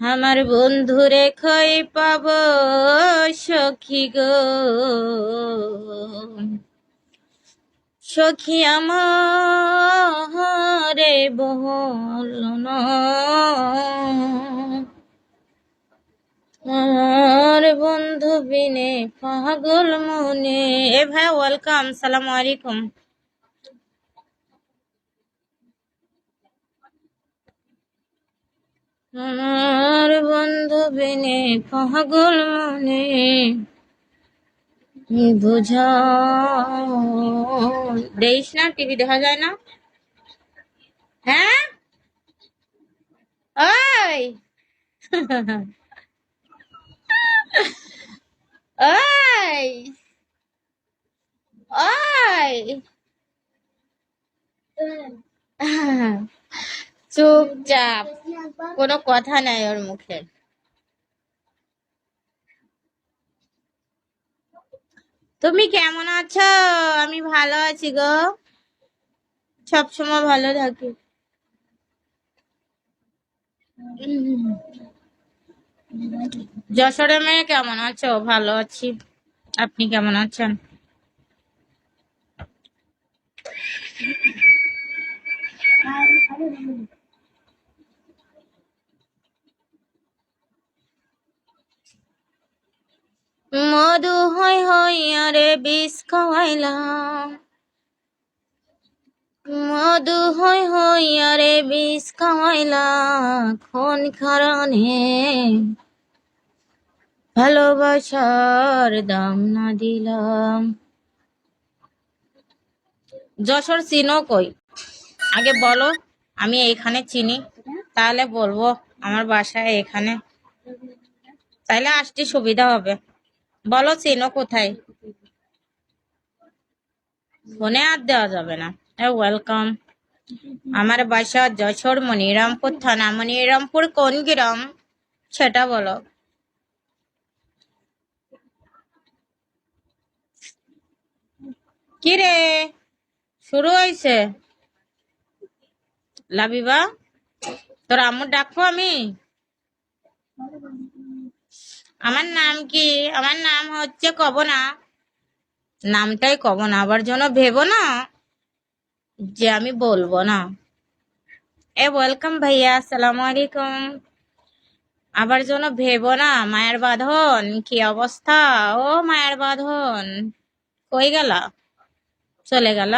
আমার বন্ধুরে খই পাব সখী গো। সখী আমারে না আমার বন্ধু বিনে পাগল মনে। এ ভাই ওয়েলকাম সালাম আলাইকুম। আমার বিনে পাগল মনে। বুঝা দেখিস না, টিভি দেখা যায় না? হ্যাঁ? ওই! ওই! ওই! চুপচাপ। কোনো কথা নাই ওর মুখে। তুমি কেমন আছো? আমি ভালো আছি গো। সবসময় ভালো থাকি। যশোরে মেয়ে কেমন আছো? ভালো আছি। আপনি কেমন আছেন? মধু হই হই আরে বিষ খাওয়াইলাম মধু হই হই আরে বিষ খাওয়াইলাম কোন কারণে ভালোবাসার দাম না দিলাম যশোর চিনো কই? আগে বলো, আমি এইখানে চিনি। তাহলে বলব, আমার বাসায় এখানে তাইলে আসতে সুবিধা হবে। বলো চেনো কোথায়? ফোনে আর দেওয়া যাবে না। ওয়েলকাম আমার বাসা যশোর মনিরামপুর থানা। মনিরামপুর কোন গ্রাম? সেটা বলো। কি রে? শুরু হয়েছে। লাবিবা তোর আম্মুর ডাকবো আমি? আমার নাম কি? আমার নাম হচ্ছে কব না নামটাই কব না আবার যেন ভেবো না যে আমি বলব না। এ ওয়েলকাম ভাইয়া, আসসালামু আলাইকুম। আবার যেন ভেবো না, মায়ের বাঁধন, কি অবস্থা? ও, মায়ের বাঁধন, কই গেলা? চলে গেল?